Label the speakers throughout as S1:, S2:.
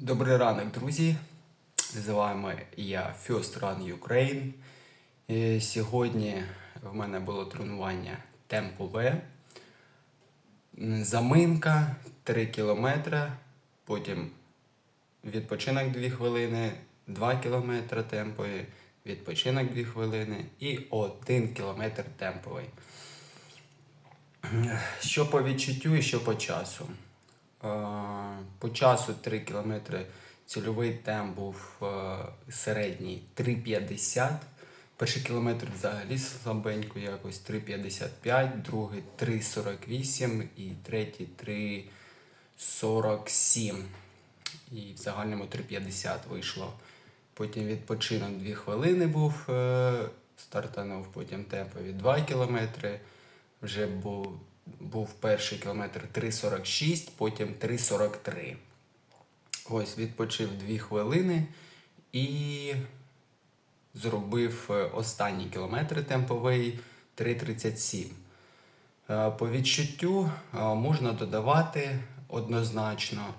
S1: Добрий ранок, друзі. З вами я First Run Ukraine. І сьогодні в мене було тренування темпове. Заминка 3 кілометри, потім відпочинок 2 хвилини, 2 кілометри темпові, відпочинок 2 хвилини і 1 кілометр темповий. Що по відчуттю і що по часу. Е, По часу 3 км цільовий темп був е, середній 3,50. Перший кілометр взагалі слабенько якось 3,55, другий 3,48 і третій 3,47. І в загальному 3,50 вийшло. Потім відпочинок 2 хвилини був, е, стартанув, потім темпові 2 кілометри. Вже був, був перший кілометр 3,46, потім 3,43. Ось відпочив 2 хвилини і зробив е, останній кілометр темповий 3,37. Е, По відчуттю е, можна додавати однозначно,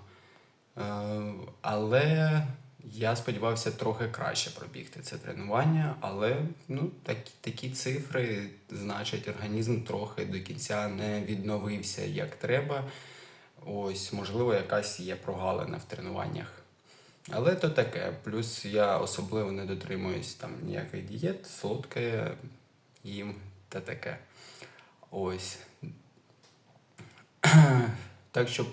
S1: але я сподівався трохи краще пробігти це тренування, але ну, такі, такі цифри значить, організм трохи до кінця не відновився як треба. Ось, можливо, якась є прогалина в тренуваннях. Але то таке. Плюс я особливо не дотримуюсь там ніяких дієт, солодке їм та таке. Ось. Так що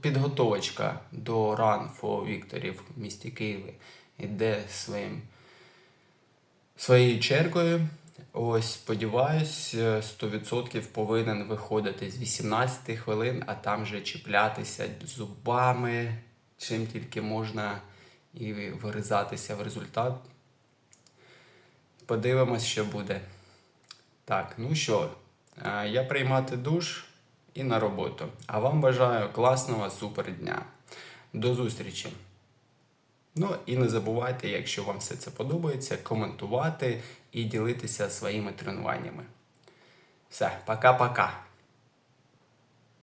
S1: підготовочка до Run for Victory в місті Києві йде своїм, своєю чергою. Ось, сподіваюсь, е, 100% повинен виходити з 18 хвилин, а там вже чіплятися зубами, чим тільки можна, і виризатися в результат. Подивимось, що буде. Так, ну що, е, я приймати душ і на роботу. А вам бажаю класного супер дня. До зустрічі! Ну і не забувайте, якщо вам все це подобається, коментувати і ділитися своїми тренуваннями. Все, пока-пока.